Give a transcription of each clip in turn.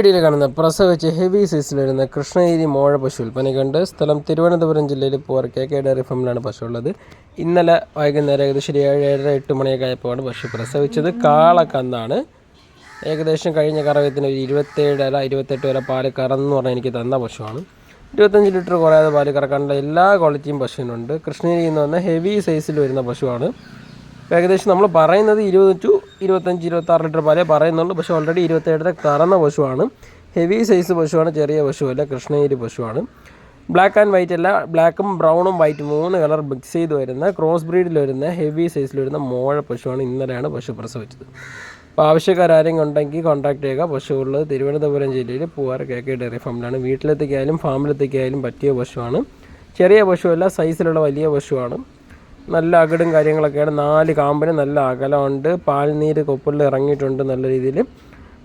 വീഡിയോയിൽ കാണുന്ന പ്രസവിച്ച് ഹെവി സൈസിൽ വരുന്ന കൃഷ്ണഗിരി മോഴ പശു വിൽപ്പനയ്ക്കുണ്ട് സ്ഥലം തിരുവനന്തപുരം ജില്ലയിൽ പോർ കെ കെ ഡയറി ഫാമിലാണ് പശു ഉള്ളത്. ഇന്നലെ വൈകുന്നേരം ഏകദേശം ഏഴ് ഏഴര എട്ട് മണിയൊക്കെ ആയപ്പോഴാണ് പശു പ്രസവിച്ചത്. കാളക്കന്നാണ്. ഏകദേശം കഴിഞ്ഞ കറവത്തിന് ഒരു ഇരുപത്തേഴ് അല്ല ഇരുപത്തെട്ട് വരെ പാൽ കറന്ന് പറഞ്ഞാൽ എനിക്ക് തന്ന പശുവാണ്. ഇരുപത്തഞ്ച് ലിറ്റർ കുറയാതെ പാൽ കറക്കാനുള്ള എല്ലാ ക്വാളിറ്റിയും പശുവിനുണ്ട്. കൃഷ്ണഗിരി എന്ന് പറഞ്ഞാൽ ഹെവി സൈസിൽ വരുന്ന പശുവാണ്. ഏകദേശം നമ്മൾ പറയുന്നത് ഇരുപത് ടു ഇരുപത്തഞ്ച് ഇരുപത്താറ് ലിറ്റർ പാലേ പറയുന്നുള്ളൂ പക്ഷേ ഓൾറെഡി ഇരുപത്തേഴര കറന്ന പശുവാണ്. ഹെവി സൈസ് പശുവാണ് ചെറിയ പശുവല്ല കൃഷ്ണഗിരി പശുവാണ്. ബ്ലാക്ക് ആൻഡ് വൈറ്റ് അല്ല ബ്ലാക്കും ബ്രൗണും വൈറ്റ് മൂന്ന് കളർ മിക്സ് ചെയ്ത് വരുന്ന ക്രോസ് ബ്രീഡിൽ വരുന്ന ഹെവി സൈസിൽ വരുന്ന മോഴ പശുവാണ് ഇന്നലെയാണ് പശു പ്രസവിച്ചത്. അപ്പോൾ ആവശ്യക്കാരെങ്കിലും ഉണ്ടെങ്കിൽ കോൺടാക്ട് ചെയ്യുക. പശുവുള്ളത് തിരുവനന്തപുരം ജില്ലയിൽ പൂവാർ കെ കെ ഡയറി ഫാമിലാണ് വീട്ടിലെത്തിക്കായാലും ഫാമിലെത്തിക്കായാലും പറ്റിയ പശുവാണ്. ചെറിയ പശുവല്ല സൈസിലുള്ള വലിയ പശുവാണ്. നല്ല അകടും കാര്യങ്ങളൊക്കെയാണ്. നാല് കാമ്പിന് നല്ല അകലമുണ്ട്. പാൽനീര് കൊപ്പുള്ളിൽ ഇറങ്ങിയിട്ടുണ്ട് നല്ല രീതിയിൽ.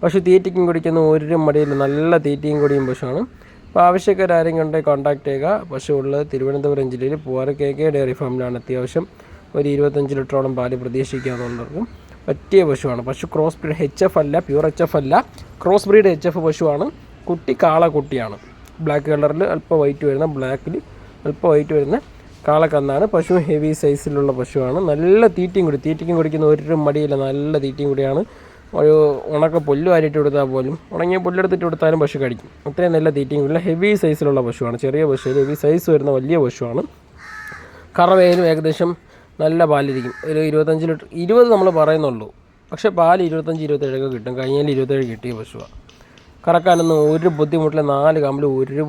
പശു തീറ്റയ്ക്കും കുടിക്കുന്ന ഒരു മടിയിൽ നല്ല തീറ്റയും കൂടിയും പശുവാണ്. അപ്പോൾ ആവശ്യക്കാരെങ്കിലും ഉണ്ടെങ്കിൽ കോൺടാക്ട് ചെയ്യുക. പശു ഉള്ളത് തിരുവനന്തപുരം ജില്ലയിൽ പൂവാറ കെ കെ ഡയറി ഫാമിലാണ്. അത്യാവശ്യം ഒരു ഇരുപത്തഞ്ച് ലിറ്ററോളം പാൽ പ്രതീക്ഷിക്കാവുന്നവർക്കും പറ്റിയ പശുവാണ്. പശു ക്രോസ് ബ്രീഡ് എച്ച് എഫ് അല്ല പ്യൂർ എച്ച് എഫ് അല്ല. ക്രോസ് ബ്രീഡ് എച്ച് എഫ് പശുവാണ്. കുട്ടി കാള കുട്ടിയാണ്. ബ്ലാക്ക് കളറിൽ അല്പം വൈറ്റ് വരുന്ന ബ്ലാക്കിൽ അല്പം വൈറ്റ് വരുന്ന കാളക്കന്നാണ് പശു ഹെവി സൈസിലുള്ള പശുവാണ്. നല്ല തീറ്റയും കൂടി തീറ്റയ്ക്കും കുടിക്കുന്ന ഒരു മടിയില്ല. നല്ല തീറ്റയും കൂടിയാണ്. ഒരു ഉണക്ക പുല്ല് വാരിയിട്ട് കൊടുത്താൽ പോലും ഉണങ്ങിയ പുല്ലെടുത്തിട്ട് കൊടുത്താലും പശു കടിക്കും. അത്രയും നല്ല തീറ്റയും കൂടില്ല ഹെവി സൈസിലുള്ള പശുവാണ്. ചെറിയ പശു ഹെവി സൈസ് വരുന്ന വലിയ പശുവാണ്. കറവയിലും ഏകദേശം നല്ല പാലിരിക്കും. ഒരു ഇരുപത്തഞ്ച് ലിറ്റർ ഇരുപത് നമ്മൾ പറയുന്നുള്ളൂ. പക്ഷേ പാൽ ഇരുപത്തഞ്ച് ഇരുപത്തേഴൊക്കെ കിട്ടും. കഴിഞ്ഞാൽ ഇരുപത്തേഴ് കിട്ടിയ പശുവാണ് കറക്കാനൊന്നും ഒരു ബുദ്ധിമുട്ടില്ല. നാല് കമ്പിൽ ഒരു